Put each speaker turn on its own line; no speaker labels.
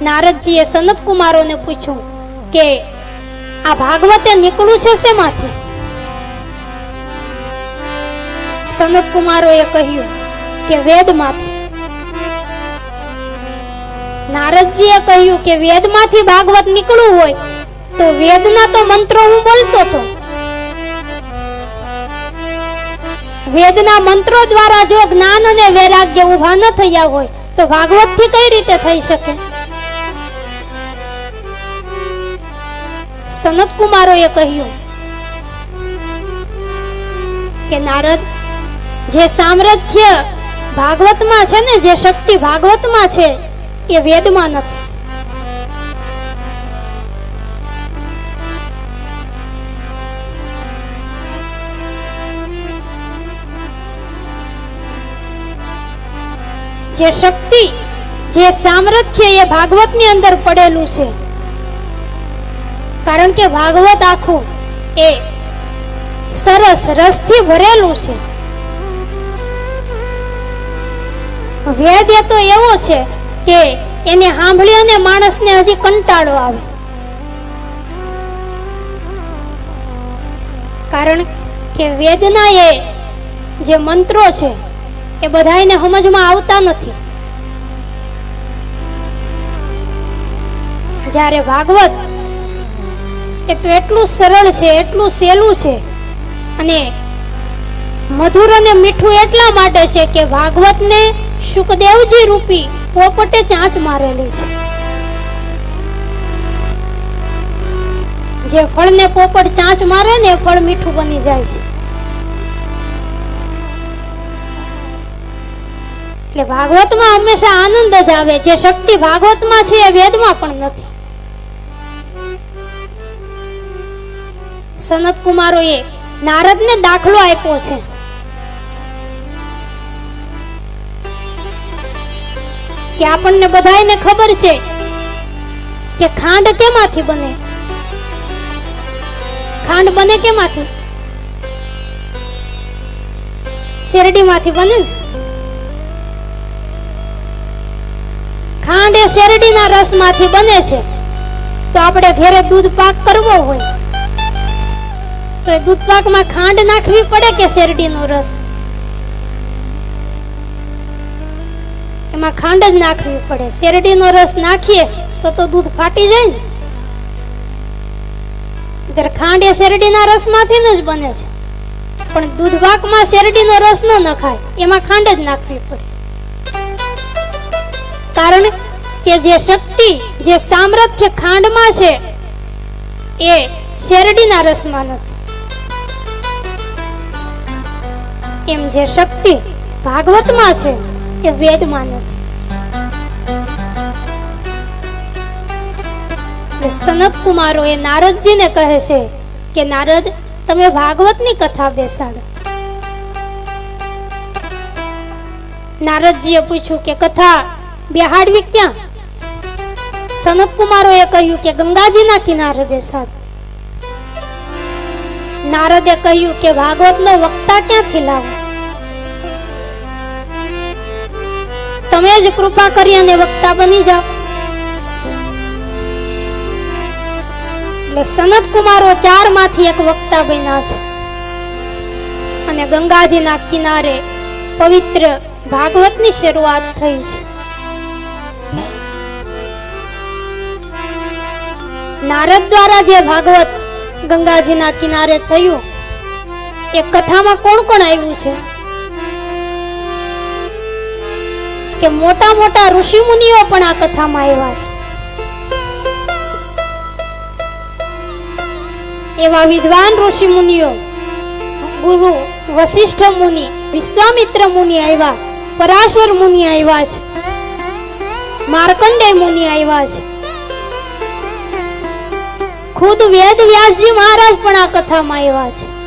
નારદજીએ સનત કુમારોને પૂછ્યું કે, આ ભાગવતે નીકળું છે શેમાંથી? સનત કુમારોએ કહ્યું કે, વેદમાંથી. નારદજીએ કહ્યું કે, વેદમાંથી ભાગવત નીકળ્યું હોય તો વેદના તો મંત્રો હું બોલતો હતો. વેદના મંત્રો દ્વારા જો જ્ઞાન અને વૈરાગ્ય ઊભા ન થયા હોય તો ભાગવતથી કઈ રીતે થઈ શકે? સનત કુમારોએ કહ્યું કે નારદ, જે સામ્રાજ્ય ભાગવતમાં છે ને, જે શક્તિ ભાગવતમાં છે, એ વેદમાં નથી. જે શક્તિ, જે સામ્રાજ્ય એ ભાગવતની અંદર પડેલું છે કારણ કે ભાગવત આખું એ સરસ રસથી ભરેલું છે. વેદ એ તો એવો છે કે એને સાંભળી અને માણસને હજી કંટાળો આવે. કારણ કે વેદના એ જે મંત્રો છે એ બધાને સમજમાં આવતા નથી. જ્યારે ભાગવત એ તો એટલું સરળ છે, એટલું સહેલું છે. અને મધુર અને મીઠું એટલા માટે છે કે ભાગવતને સુખદેવજી રૂપી પોપટે ચાંચ મારેલી છે. જે ફળને પોપટ ચાંચ મારે ને ફળ મીઠું બની જાય છે. એટલે ભાગવતમાં હંમેશા આનંદ જ આવે, જે શક્તિ ભાગવતમાં છે એ વેદમાં પણ નથી. સનત કુમારોએ નારદને દાખલો આપ્યો છે. કે આપણને બધાને ખબર છે કે ખાંડ કેમાંથી બને? ખાંડ બને કેમાંથી? શેરડીમાંથી બને? ખાંડ એ શેરડીના રસમાંથી બને છે. તો આપણે ઘરે દૂધ પાક કરવો હોય. તો એ દૂધ પાકમાં ખાંડ નાખવી પડે કે શેરડીનો રસ? એમાં ખાંડ જ નાખવી પડે. શેરડીનો રસ નાખીએ તો તો દૂધ ફાટી જાય ને. ત્યારે ખાંડ એ શેરડીના રસમાંથી જ બને છે. પણ દૂધ પાકમાં શેરડીનો રસ ન નખાય. એમાં ખાંડ જ નાખવી પડે. કારણ કે જે શક્તિ, જે સામર્થ્ય ખાંડમાં છે, એ શેરડીના રસમાં નથી. એમ જે શક્તિ ભાગવતમાં છે એ વેદમાં નથી. સનત કુમારો એ નારદજીને કહે છે કે, નારદ, તમે ભાગવતની કથા બેસાડો. નારદજીએ પૂછ્યું કે, કથા બેહાડવી ક્યાં? સનત કુમારોએ કહ્યું કે, ગંગાજીના કિનારે બેસાડ. નારદે કહ્યું કે, ભાગવતનો વક્તા ક્યાંથી લાવો? તમે જ કૃપા કરી અને વક્તા બની જાઓ. એટલે સનત કુમારો ચારમાંથી એક વક્તા બન્યા છે. અને ગંગાજીના કિનારે પવિત્ર ભાગવતની શરૂઆત થઈ છે. નારદ દ્વારા જે ભાગવત ગંગાજીના કિનારે થયું, એ કથામાં કોણ કોણ આવ્યું છે? કે મોટા મોટા ઋષિ મુનિઓ પણ આ કથામાં આવ્યા છે. એવા વિદ્વાન ઋષિ મુનિઓ ગુરુ વશિષ્ઠ મુનિ, વિશ્વામિત્ર મુનિ આવ્યા, પરાશર મુનિ આવ્યા છે, માર્કંડેય મુનિ આવ્યા છે. ખુદ વેદ વ્યાસજી મહારાજ પણ આ કથામાં આવ્યા છે.